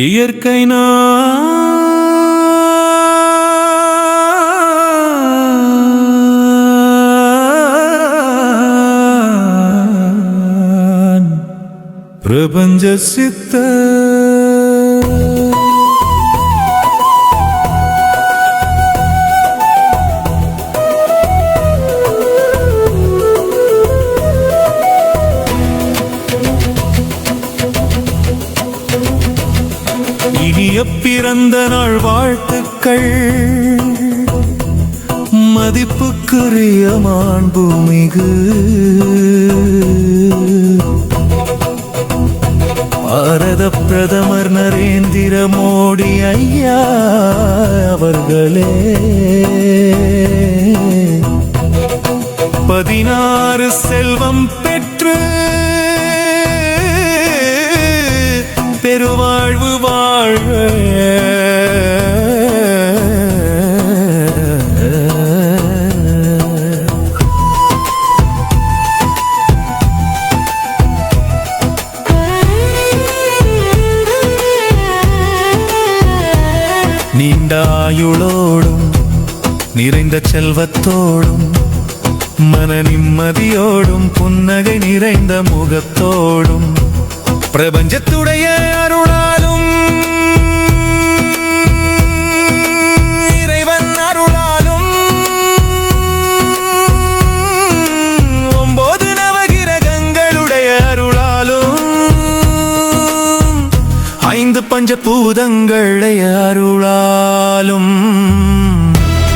இயற்கை நான். பிரபஞ்ச சித்த இனிய பிறந்த நாள் வாழ்த்துக்கள். மதிப்புக்குரிய மாண்புமிகு பாரத பிரதமர் நரேந்திர மோடி ஐயா அவர்களே. பதினாறு செல்வம் பெற்று பெருவாழ்வு வாழ்வ நீண்டாயுளோடும் நிறைந்த செல்வத்தோடும் மன நிம்மதியோடும் புன்னகை நிறைந்த முகத்தோடும் பிரபஞ்சத்துடைய அருளாலும் இறைவன் அருளாலும் ஒன்பது நவகிரகங்களுடைய அருளாலும் ஐந்து பஞ்ச பூதங்களுடைய அருளாலும்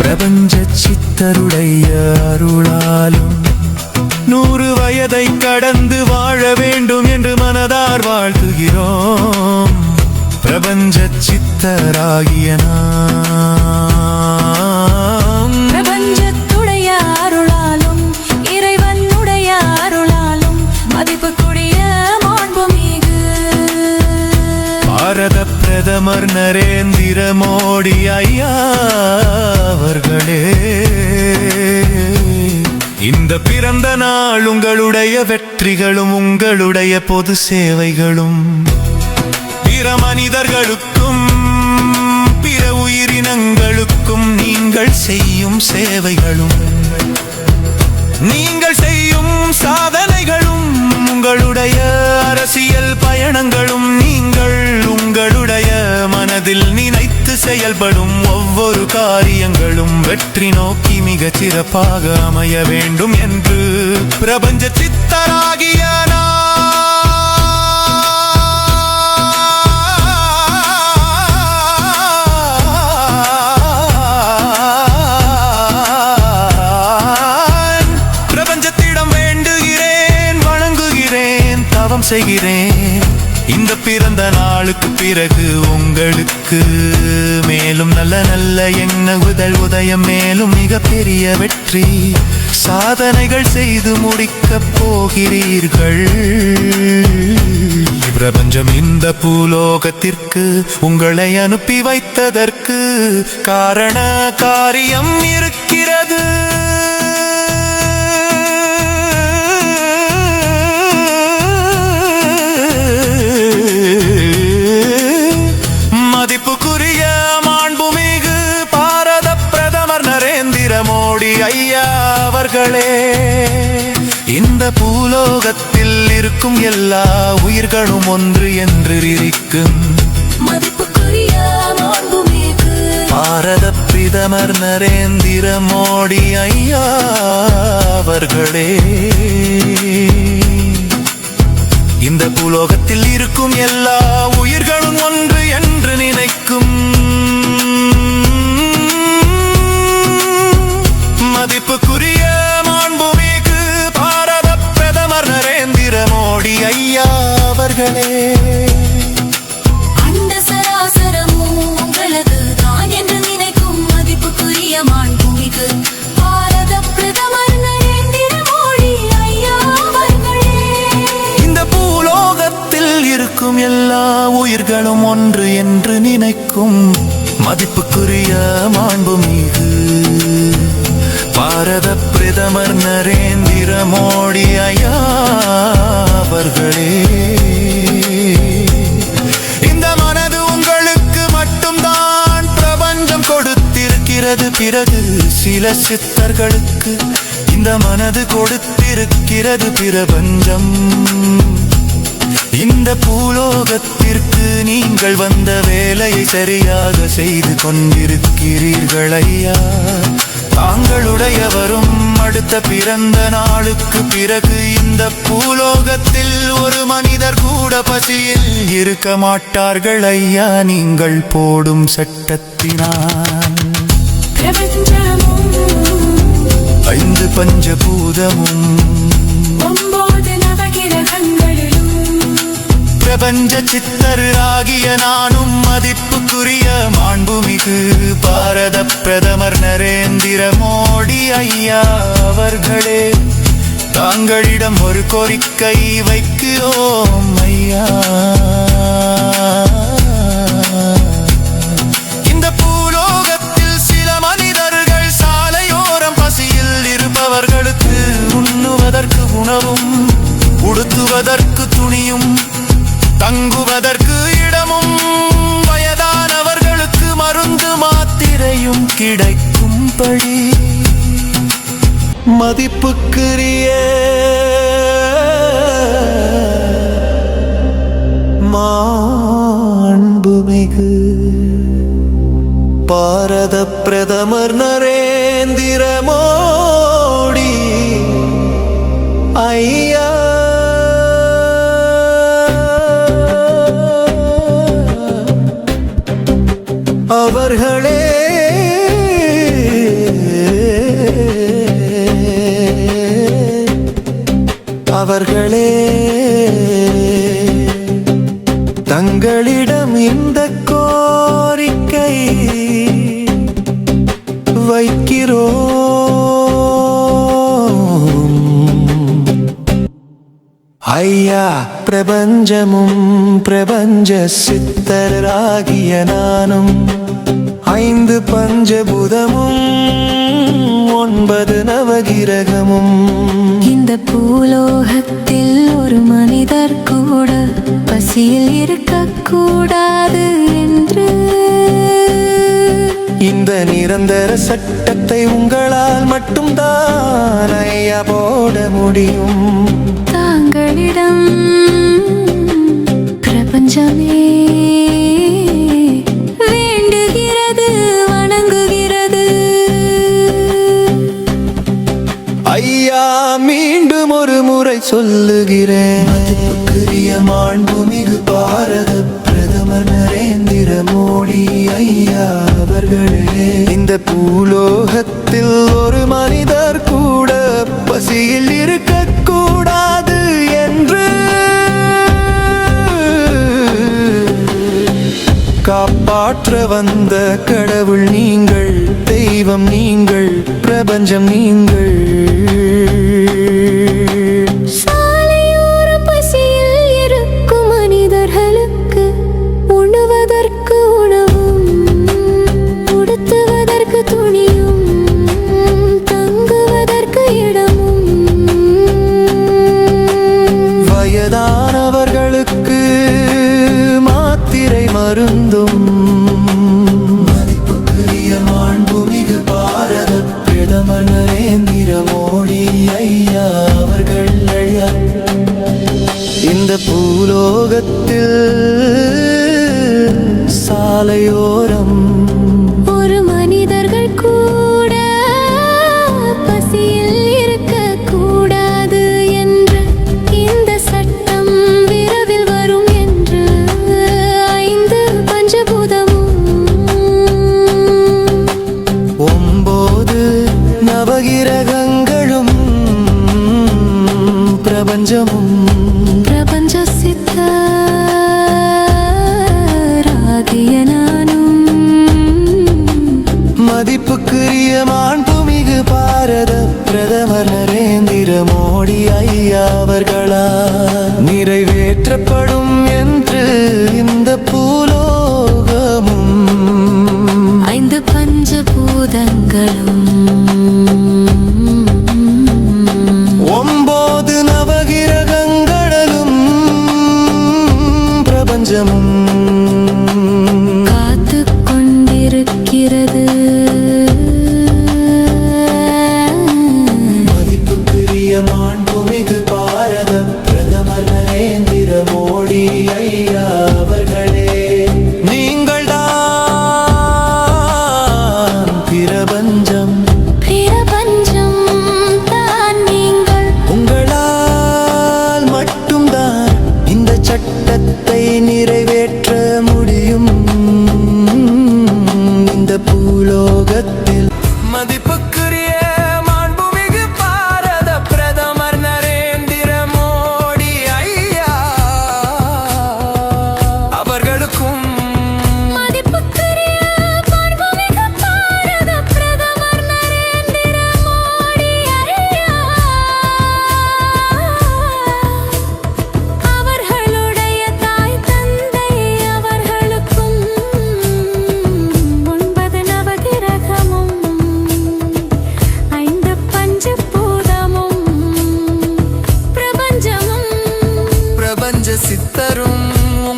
பிரபஞ்ச சித்தருடைய அருளாலும் நூறு வயதை கடந்து வாழ வேண்டும் என்று மனதார் வாழ்த்துகிறோம். பிரபஞ்ச சித்தராகிய நாம். பிரபஞ்சத்துடைய அருளாலும் இறைவனுடைய அருளாலும் மதிப்புக்குரிய மாண்புமிகு பாரத பிரதமர் நரேந்திர மோடி ஐயா அவர்களே. இந்த பிறந்த நாள் உங்களுடைய வெற்றிகளும் உங்களுடைய பொது சேவைகளும். பிற மனிதர்களுக்கும் பிற உயிரினங்களுக்கும் நீங்கள் செய்யும் சேவைகளும். நீங்கள் செய்யும் சாதனைகளும் உங்களுடைய அரசியல் பயணங்களும். நீங்கள் உங்களுடைய மனதில் நினைத்து செயல்படும் ஒவ்வொரு காரியங்களும் வெற்றி நோக்கி மிகச் சிறப்பாக அமைய வேண்டும் என்று பிரபஞ்ச சித்தராகிய பிரபஞ்சத்திடம் வேண்டுகிறேன் தவம் செய்கிறேன். இந்த பிறந்த நாளுக்கு பிறகு உங்களுக்கு மேலும் நல்ல நல்ல எண்ண உதல் உதயம் மேலும் மிகப்பெரிய வெற்றி. சாதனைகள் செய்து முடிக்கப் போகிறீர்கள். பிரபஞ்சம் இந்த பூலோகத்திற்கு உங்களை அனுப்பி வைத்ததற்கு காரண காரியம் இருக்கிறது. இந்த பூலோகத்தில் இருக்கும் எல்லா உயிர்களும் ஒன்று என்று இருக்கும் பாரத பிரதமர் நரேந்திர மோடி ஐயா அவர்களே. இந்த பூலோகத்தில் இருக்கும் எல்லா உயிர்களும் ஒன்று எல்லாம் ஒன்று என்று நினைக்கும் மதிப்புக்குரிய மாண்புமிகு. பாரத பிரதமர் நரேந்திர மோடி ஐயா அவர்களே. இந்த மனது உங்களுக்கு மட்டும்தான் பிரபஞ்சம் கொடுத்திருக்கிறது. பிறகு சில சித்தர்களுக்கு இந்த மனது கொடுத்திருக்கிறது பிரபஞ்சம். இந்த பூலோகத்திற்கு நீங்கள் வந்த வேலையை சரியாக செய்து கொண்டிருக்கிறீர்கள் ஐயா தாங்களுடைய வரும் அடுத்த பிறந்த நாளுக்கு பிறகு இந்த பூலோகத்தில் ஒரு மனிதர் கூட பசியில் இருக்க மாட்டார்கள் ஐயா நீங்கள் போடும் சட்டத்தினால். ஐந்து பஞ்சபூதமும் பிரபஞ்ச சித்தர் ஆகிய நானும் மதிப்புக்குரிய மாண்புமிகு பாரத பிரதமர் நரேந்திர மோடி ஐயா அவர்களே. தாங்களிடம் ஒரு கோரிக்கை வைக்கிறோம் ஐயா. கிடைக்கும்படி மதிப்புக்குரிய மாண்புமிகு பாரத பிரதமர் நரேந்திர அவர்களே தங்களிடம் இந்த கோரிக்கை வைக்கிறோம். ஐயா பிரபஞ்சமும் பிரபஞ்ச சித்தராகிய நானும் ஐந்து பஞ்சபூதமும் ஒன்பது நவகிரகமும் பூலோகத்தில் ஒரு மனிதர் கூட பசியில் இருக்கக்கூடாது என்று. இந்த நிரந்தர சட்டத்தை உங்களால் மட்டும்தான் ஐயா போட முடியும். தாங்களிடம் பிரபஞ்சமே காப்பாற்ற வந்த கடவுள் நீங்கள் தெய்வம் நீங்கள் பிரபஞ்சம் நீங்கள்.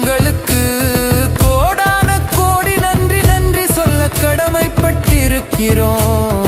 உங்களுக்கு கோடான கோடி நன்றி நன்றி சொல்ல கடமைப்பட்டிருக்கிறோம்.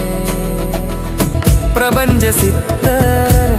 எல்லா புகழும் பிரபஞ்சத்துக்கே பிரபஞ்ச சித்தர்